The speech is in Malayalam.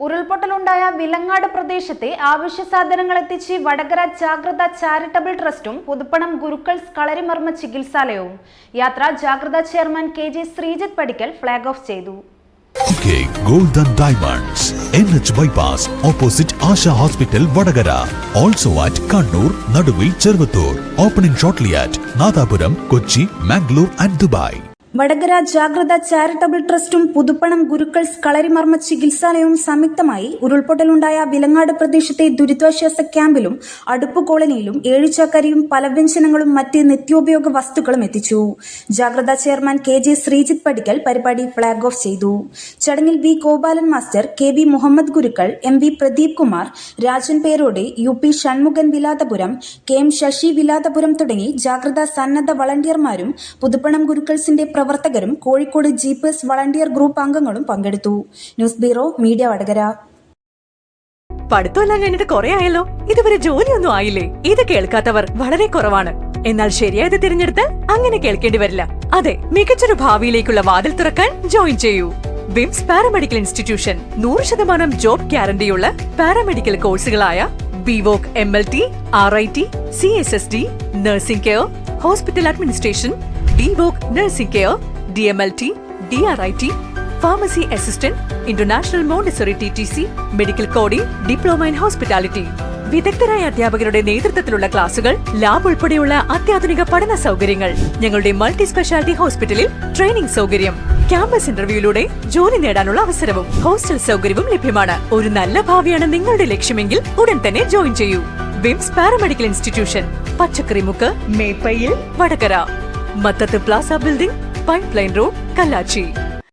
ഉരുൾപൊട്ടലുണ്ടായ വിലങ്ങാട് പ്രദേശത്തെ ആവശ്യ സാധനങ്ങൾ എത്തിച്ച് വടകര ജാഗ്രത ചാരിറ്റബിൾ ട്രസ്റ്റും പുതുപ്പണം ഗുരുക്കൾസ് കളരിമർമ്മ ചികിത്സാലയവും യാത്ര ജാഗ്രത chairman K J Sreejith Padikkal flag off ചെയ്തു. Golden diamonds N H bypass opposite Asha hospital Vadakara also at Kannur Naduvil Cheruvathur opening shortly at Nadapuram Kochi Mangalore and Dubai Vadakara Jagratha charitable ട്രസ്റ്റും Puthuppanam ഗുരുക്കൾ കളരിമർമ്മ ചികിത്സാലയവും സംയുക്തമായി ഉരുൾപൊട്ടലുണ്ടായ വിലങ്ങാട് പ്രദേശത്തെ ദുരിതാശ്വാസ ക്യാമ്പിലും അടുപ്പ് കോളനിയിലും ഏഴുചാക്കരിയും പലവ്യഞ്ജനങ്ങളും മറ്റ് നിത്യോപയോഗ വസ്തുക്കളും എത്തിച്ചു. ജാഗ്രത ചെയർമാൻ കെ ജെ ശ്രീജിത്ത് പടിക്കൽ പരിപാടി ഫ്ളാഗ് ഓഫ് ചെയ്തു. ചടങ്ങിൽ V Gopalan master K V Muhammad Gurukkal M V Pradeep Kumar Rajan Perode U P Shanmukhan Vilathapuram K M Sasi Vilathapuram തുടങ്ങി ജാഗ്രത സന്നദ്ധ വളണ്ടിയർമാരും പുതുപ്പണം ഗുരുക്കൾസിന്റെ പ്രവർത്തകരും കോഴിക്കോട് ജീപ്പേഴ്സ് വളണ്ടിയർ ഗ്രൂപ്പ് അംഗങ്ങളും പങ്കെടുത്തു. News bureau media Vadakara. പഠിത്തമെല്ലാം കഴിഞ്ഞിട്ട് കുറെ ആയല്ലോ. ഇതുവരെ ജോലിയൊന്നും ആയില്ലേ? ഇത് കേൾക്കാത്തവർ വളരെ കുറവാണ്. എന്നാൽ ശരിയായത് തിരഞ്ഞെടുത്ത് അങ്ങനെ കേൾക്കേണ്ടി വരില്ല. അതെ മികച്ചൊരു ഭാവിയിലേക്കുള്ള വാതിൽ തുറക്കാൻ ജോയിൻ ചെയ്യൂ. വിംസ് പാരാമെഡിക്കൽ ഇൻസ്റ്റിറ്റ്യൂഷൻ നൂറ് ശതമാനം ജോബ് ഗ്യാരണ്ടിയുള്ള paramedical കോഴ്സുകളായ BVoc M L T R I T C S S D nursing care hospital administration DVoc nursing care D M L T D R I T pharmacy assistant international montessori T T C medical coding diploma in hospitality വിദഗ്ധരായ അധ്യാപകരുടെ നേതൃത്വത്തിലുള്ള ക്ലാസുകൾ ലാബ് ഉൾപ്പെടെയുള്ള അത്യാധുനിക പഠന സൗകര്യങ്ങൾ ഞങ്ങളുടെ മൾട്ടി സ്പെഷ്യാലിറ്റി ഹോസ്പിറ്റലിൽ ട്രെയിനിംഗ് സൗകര്യം ക്യാമ്പസ് ഇന്റർവ്യൂയിലൂടെ ജോലി നേടാനുള്ള അവസരവും ഹോസ്റ്റൽ സൗകര്യവും ലഭ്യമാണ്. ഒരു നല്ല ഭാവിയാണ് നിങ്ങളുടെ ലക്ഷ്യമെങ്കിൽ ഉടൻ തന്നെ ജോയിൻ ചെയ്യൂ. VIMS paramedical institution Pachakkarimukku Meppayil Vadakara. Mattat Plaza Building, Pipeline Road, Kalachi.